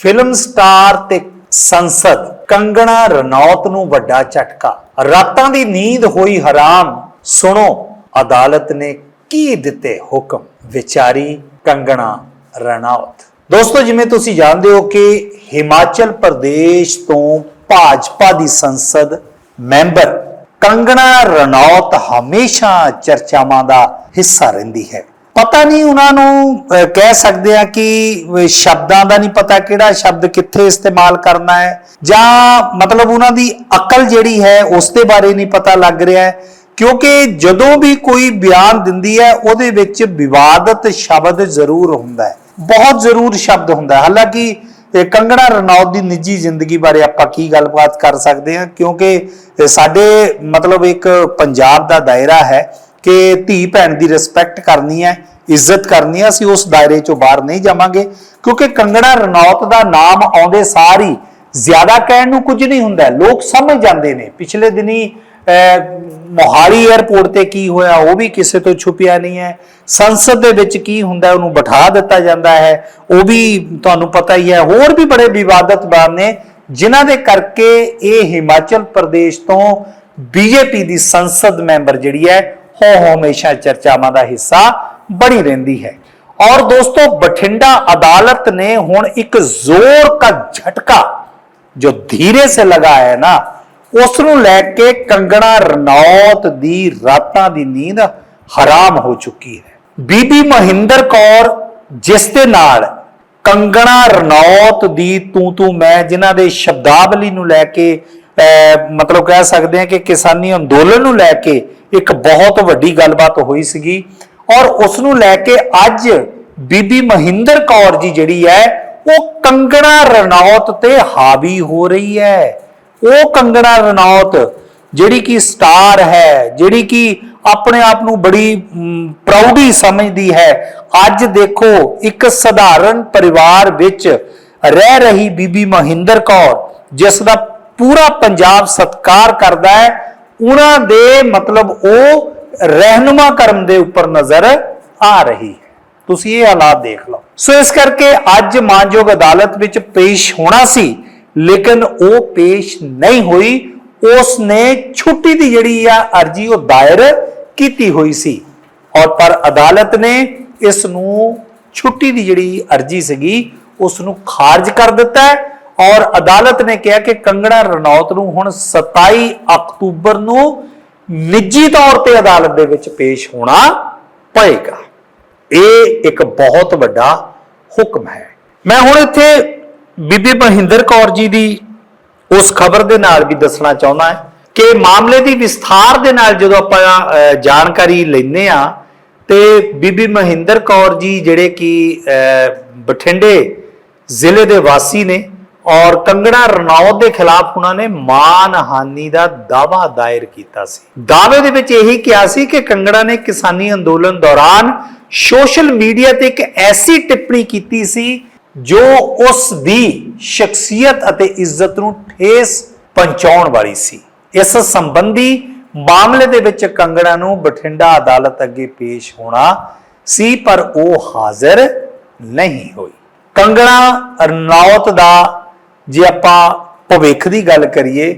Film star ਤੇ ਸੰਸਦ ਕੰਗਣਾ ਰਣੌਤ ਨੂੰ ਵੱਡਾ ਝਟਕਾ। ਰਾਤਾਂ ਦੀ ਨੀਂਦ ਹੋਈ ਹਰਾਮ। ਸੁਣੋ, ਅਦਾਲਤ ਨੇ ਕੀ ਦਿੱਤੇ ਹੁਕਮ? ਵਿਚਾਰੀ ਕੰਗਣਾ ਰਣੌਤ। ਦੋਸਤੋ, ਜਿਵੇਂ ਤੁਸੀਂ ਜਾਣਦੇ ਹੋ ਕਿ ਹਿਮਾਚਲ ਪ੍ਰਦੇਸ਼ ਤੋਂ ਭਾਜਪਾ ਦੀ ਸੰਸਦ ਮੈਂਬਰ ਕੰਗਣਾ ਰਣੌਤ ਹਮੇਸ਼ਾ ਚਰਚਾਵਾਂ ਦਾ ਹਿੱਸਾ ਰਹਿੰਦੀ ਹੈ। ਪਤਾ ਨਹੀਂ ਉਹਨਾਂ ਨੂੰ ਕਹਿ ਸਕਦੇ ਆ ਕਿ ਸ਼ਬਦਾਂ ਦਾ ਨਹੀਂ ਪਤਾ ਕਿਹੜਾ ਸ਼ਬਦ ਕਿੱਥੇ ਇਸਤੇਮਾਲ ਕਰਨਾ ਹੈ। ਜਾਂ ਮਤਲਬ ਉਹਨਾਂ ਦੀ ਅਕਲ ਜਿਹੜੀ ਹੈ, ਉਸ ਦੇ ਬਾਰੇ ਨਹੀਂ ਪਤਾ ਲੱਗ ਰਿਹਾ ਹੈ। ਕਿਉਂਕਿ ਜਦੋਂ ਵੀ ਕੋਈ ਬਿਆਨ ਦਿੰਦੀ ਹੈ, ਉਹਦੇ ਵਿੱਚ ਵਿਵਾਦਤ ਸ਼ਬਦ ਜ਼ਰੂਰ ਹੁੰਦਾ ਹੈ। ਬਹੁਤ ਜ਼ਰੂਰ ਸ਼ਬਦ ਹੁੰਦਾ ਹੈ। ਹਾਲਾਂਕਿ ਕੰਗਣਾ ਰਣੌਤ ਦੀ ਨਿੱਜੀ ਜ਼ਿੰਦਗੀ ਬਾਰੇ ਆਪਾਂ ਕੀ ਗੱਲਬਾਤ ਕਰ ਸਕਦੇ ਹਾਂ? ਕਿਉਂਕਿ ਸਾਡੇ ਮਤਲਬ ਇੱਕ ਪੰਜਾਬ ਦਾ ਦਾਇਰਾ ਹੈ। ਕਿ ਧੀ ਭੈਣ ਦੀ ਰਿਸਪੈਕਟ ਕਰਨੀ ਹੈ, ਇੱਜ਼ਤ ਕਰਨੀ ਹੈ, ਅਸੀਂ ਉਸ ਦਾਇਰੇ ਚੋਂ ਬਾਹਰ ਨਹੀਂ ਜਾਵਾਂਗੇ। ਕਿਉਂਕਿ ਕੰਗਣਾ ਰਣੌਤ ਦਾ ਨਾਮ ਆਉਂਦੇ ਸਾਰ ਹੀ ਜ਼ਿਆਦਾ ਕਹਿਣ ਨੂੰ ਕੁਝ ਨਹੀਂ ਹੁੰਦਾ। ਲੋਕ ਸਮਝ ਜਾਂਦੇ ਨੇ, ਪਿਛਲੇ ਦਿਨੀ ਮੋਹਾਲੀ 에ਅਰਪੋਰਟ ਤੇ ਕੀ ਹੋਇਆ, ਉਹ ਵੀ ਕਿਸੇ ਤੋਂ ਛੁਪਿਆ ਨਹੀਂ ਹੈ। ਸੰਸਦ ਦੇ ਵਿੱਚ ਕੀ ਹੁੰਦਾ, ਉਹਨੂੰ ਬਿਠਾ ਦਿੱਤਾ ਜਾਂਦਾ ਹੈ। ਉਹ ਵੀ ਤੁਹਾਨੂੰ ਪਤਾ ਹੀ ਹੈ, ਹੋਰ ਵੀ ਬੜੇ ਵਿਵਾਦਤ ਬਾਤ ਨੇ, ਜਿਨ੍ਹਾਂ ਦੇ ਕਰਕੇ ਇਹ ਹਿਮਾਚਲ ਪ੍ਰਦੇਸ਼ ਤੋਂ ਬੀਜੇਪੀ ਦੀ ਸੰਸਦ ਮੈਂਬਰ ਜਿਹੜੀ ਹੈ ਹੋ ਹਮੇਸ਼ਾ ਚਰਚਾਵਾਂ ਦਾ ਹਿੱਸਾ ਬਣੀ ਰਹਿੰਦੀ ਹੈ। ਔਰ ਦੋਸਤੋ ਬਠਿੰਡਾ ਅਦਾਲਤ ਨੇ ਹੁਣ ਇੱਕ ਜ਼ੋਰ ਦਾ ਝਟਕਾ ਜੋ ਧੀਰੇ ਸੇ ਲਗਾ ਹੈ ਨਾ ਉਸ ਨੂੰ ਲੈ ਕੇ ਕੰਗਣਾ ਰਣੌਤ ਦੀ ਰਾਤਾਂ ਦੀ ਨੀਂਦ ਹਰਾਮ ਹੋ ਚੁੱਕੀ ਹੈ। ਬੀਬੀ ਮਹਿੰਦਰ ਕੌਰ ਜਿਸ ਦੇ ਨਾਲ ਕੰਗਣਾ ਰਣੌਤ ਦੀ ਤੂੰ ਤੂੰ ਮੈਂ ਜਿਨ੍ਹਾਂ ਦੇ ਸ਼ਬਦਾਵਲੀ ਨੂੰ ਲੈ ਕੇ ਅਹ, ਮਤਲਬ ਕਹਿ ਸਕਦੇ ਹਾਂ ਕਿ ਕਿਸਾਨੀ ਅੰਦੋਲਨ ਨੂੰ ਲੈ ਕੇ ਇੱਕ ਬਹੁਤ ਵੱਡੀ ਗੱਲਬਾਤ ਹੋਈ ਸੀਗੀ। ਔਰ ਉਸ ਨੂੰ ਲੈ ਕੇ ਅੱਜ ਬੀਬੀ ਮਹਿੰਦਰ ਕੌਰ ਜੀ ਜਿਹੜੀ ਹੈ, ਉਹ ਕੰਗਣਾ ਰਣੌਤ ਤੇ ਹਾਵੀ ਹੋ ਰਹੀ ਹੈ। ਉਹ ਕੰਗਣਾ ਰਣੌਤ ਜਿਹੜੀ ਕਿ ਸਟਾਰ ਹੈ, ਜਿਹੜੀ ਕਿ ਆਪਣੇ ਆਪ ਨੂੰ ਬੜੀ ਪ੍ਰਾਊਡੀ ਸਮਝਦੀ ਹੈ। ਅੱਜ ਦੇਖੋ, ਇੱਕ ਸਧਾਰਨ ਪਰਿਵਾਰ ਵਿੱਚ ਰਹਿ ਰਹੀ ਬੀਬੀ ਮਹਿੰਦਰ ਕੌਰ, ਜਿਸ ਦਾ ਪੂਰਾ ਪੰਜਾਬ ਸਤਿਕਾਰ ਕਰਦਾ ਹੈ। ਉਹਨਾਂ ਦੇ ਮਤਲਬ ਉਹ ਰਹਿਨੁਮਾ ਕਰਮ ਦੇ ਉੱਪਰ ਨਜ਼ਰ ਆ ਰਹੀ। ਹੈ ਤੁਸੀਂ ਇਹ ਹਾਲਾਤ ਦੇਖ ਲਓ। ਸੋ ਇਸ ਕਰਕੇ ਅੱਜ ਮਾਨਯੋਗ ਅਦਾਲਤ ਵਿੱਚ ਪੇਸ਼ ਹੋਣਾ ਸੀ, ਲੇਕਿਨ ਉਹ ਪੇਸ਼ ਨਹੀਂ ਹੋਈ। ਉਸ ਨੇ ਛੁੱਟੀ ਦੀ ਜਿਹੜੀ ਆ ਅਰਜੀ ਉਹ ਦਾਇਰ ਕੀਤੀ ਹੋਈ ਸੀ। ਔਰ ਪਰ ਅਦਾਲਤ ਨੇ ਇਸ ਨੂੰ ਛੁੱਟੀ ਦੀ ਜਿਹੜੀ ਅਰਜੀ ਸੀਗੀ ਉਸ ਨੂੰ ਖਾਰਜ ਕਰ ਦਿੱਤਾ ਔਰ ਅਦਾਲਤ ਨੇ ਕਿਹਾ ਕਿ ਕੰਗਣਾ ਰਣੌਤ ਨੂੰ ਹੁਣ 27 ਅਕਤੂਬਰ ਨੂੰ ਨਿੱਜੀ ਤੌਰ ਤੇ ਅਦਾਲਤ ਦੇ ਵਿੱਚ ਪੇਸ਼ ਹੋਣਾ ਪਏਗਾ। ਇਹ ਇੱਕ ਬਹੁਤ ਵੱਡਾ ਹੁਕਮ ਹੈ। ਮੈਂ ਹੁਣ ਇੱਥੇ ਬੀਬੀ ਮਹਿੰਦਰ ਕੌਰ ਜੀ ਦੀ ਉਸ ਖਬਰ ਦੇ ਨਾਲ ਵੀ ਦੱਸਣਾ ਚਾਹੁੰਦਾ ਹਾਂ ਕਿ ਮਾਮਲੇ ਦੀ ਵਿਸਥਾਰ ਦੇ ਨਾਲ ਜਦੋਂ ਆਪਾਂ ਜਾਣਕਾਰੀ ਲੈਂਦੇ ਆ ਤੇ ਬੀਬੀ ਮਹਿੰਦਰ ਕੌਰ ਜੀ ਜਿਹੜੇ ਕਿ ਬਠਿੰਡੇ ਜ਼ਿਲ੍ਹੇ ਦੇ ਵਾਸੀ ਨੇ ਔਰ ਕੰਗਣਾ ਰਣੌਤ ਦੇ ਖਿਲਾਫ ਉਹਨਾਂ ਨੇ ਮਾਨਹਾਨੀ ਦਾ ਦਾਵਾ ਦਾਇਰ ਕੀਤਾ ਸੀ। ਦਾਅਵੇ ਦੇ ਵਿੱਚ ਇਹੀ ਕਿਹਾ ਸੀ ਕਿ ਕੰਗਣਾ ਨੇ ਕਿਸਾਨੀ ਅੰਦੋਲਨ ਦੌਰਾਨ ਸੋਸ਼ਲ ਮੀਡੀਆ ਤੇ ਇੱਕ ਐਸੀ ਟਿੱਪਣੀ ਕੀਤੀ ਸੀ ਜੋ ਉਸ ਦੀ ਸ਼ਖਸੀਅਤ ਅਤੇ ਇੱਜ਼ਤ ਨੂੰ ਠੇਸ ਪਹੁੰਚਾਉਣ ਵਾਲੀ ਸੀ। ਇਸ ਸੰਬੰਧੀ ਮਾਮਲੇ ਦੇ ਵਿੱਚ ਕੰਗਣਾ ਨੂੰ ਬਠਿੰਡਾ ਅਦਾਲਤ ਅੱਗੇ ਪੇਸ਼ ਹੋਣਾ ਸੀ, ਪਰ ਉਹ ਹਾਜ਼ਰ ਨਹੀਂ ਹੋਈ। ਕੰਗਣਾ ਰਣੌਤ ਦਾ ਜੇ ਆਪਾਂ ਭਵਿੱਖ ਦੀ ਗੱਲ ਕਰੀਏ,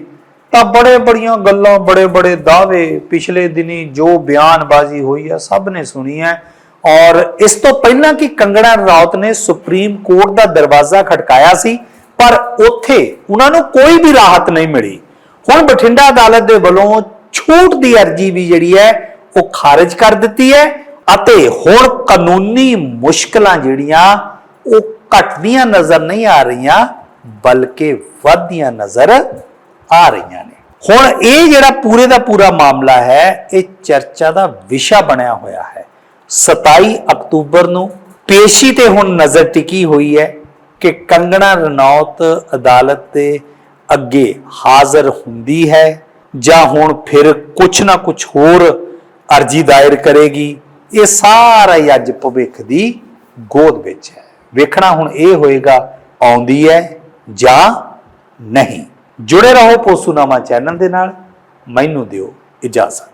ਤਾਂ ਬੜੇ ਬੜੀਆਂ ਗੱਲਾਂ, ਬੜੇ ਬੜੇ ਦਾਅਵੇ ਪਿਛਲੇ ਦਿਨੀ ਜੋ ਬਿਆਨਬਾਜ਼ੀ ਹੋਈ ਹੈ ਸਭ ਨੇ ਸੁਣੀ ਹੈ। ਔਰ ਇਸ ਤੋਂ ਪਹਿਲਾਂ ਕਿ ਕੰਗਣਾ ਰਣੌਤ ਨੇ ਸੁਪਰੀਮ ਕੋਰਟ ਦਾ ਦਰਵਾਜ਼ਾ ਖਟਕਾਇਆ ਸੀ, ਪਰ ਉੱਥੇ ਉਹਨਾਂ ਨੂੰ ਕੋਈ ਵੀ ਰਾਹਤ ਨਹੀਂ ਮਿਲੀ। ਹੁਣ ਬਠਿੰਡਾ ਅਦਾਲਤ ਦੇ ਵੱਲੋਂ ਛੂਟ ਦੀ ਅਰਜੀ ਵੀ ਜਿਹੜੀ ਹੈ, ਉਹ ਖਾਰਜ ਕਰ ਦਿੱਤੀ ਹੈ ਅਤੇ ਹੁਣ ਕਾਨੂੰਨੀ ਮੁਸ਼ਕਲਾਂ ਜਿਹੜੀਆਂ, ਉਹ ਘਟਦੀਆਂ ਨਜ਼ਰ ਨਹੀਂ ਆ ਰਹੀਆਂ। ਬਲਕਿ ਵੱਧਦੀਆਂ ਨਜ਼ਰ ਆ ਰਹੀਆਂ ਨੇ। ਹੁਣ ਇਹ ਜਿਹੜਾ ਪੂਰੇ ਦਾ ਪੂਰਾ ਮਾਮਲਾ ਹੈ, ਇਹ ਚਰਚਾ ਦਾ ਵਿਸ਼ਾ ਬਣਿਆ ਹੋਇਆ ਹੈ। 27 ਅਕਤੂਬਰ ਨੂੰ ਪੇਸ਼ੀ ਤੇ ਹੁਣ ਨਜ਼ਰ ਟਿਕੀ ਹੋਈ ਹੈ ਕਿ ਕੰਗਣਾ ਰਣੌਤ ਅਦਾਲਤ ਦੇ ਅੱਗੇ ਹਾਜ਼ਰ ਹੁੰਦੀ ਹੈ ਜਾਂ ਹੁਣ ਫਿਰ ਕੁਛ ਨਾ ਕੁਛ ਹੋਰ ਅਰਜੀ ਦਾਇਰ ਕਰੇਗੀ। ਇਹ ਸਾਰਾ ਹੀ ਅੱਜ ਭਵਿੱਖ ਦੀ ਗੋਦ ਵਿੱਚ ਹੈ। ਵੇਖਣਾ ਹੁਣ ਇਹ ਹੋਏਗਾ, ਆਉਂਦੀ ਹੈ ਜਾਂ ਨਹੀਂ। ਜੁੜੇ ਰਹੋ ਪੋਸੂਨਾਮਾ ਚੈਨਲ ਦੇ ਨਾਲ। ਮੈਨੂੰ ਦਿਓ ਇਜਾਜ਼ਤ।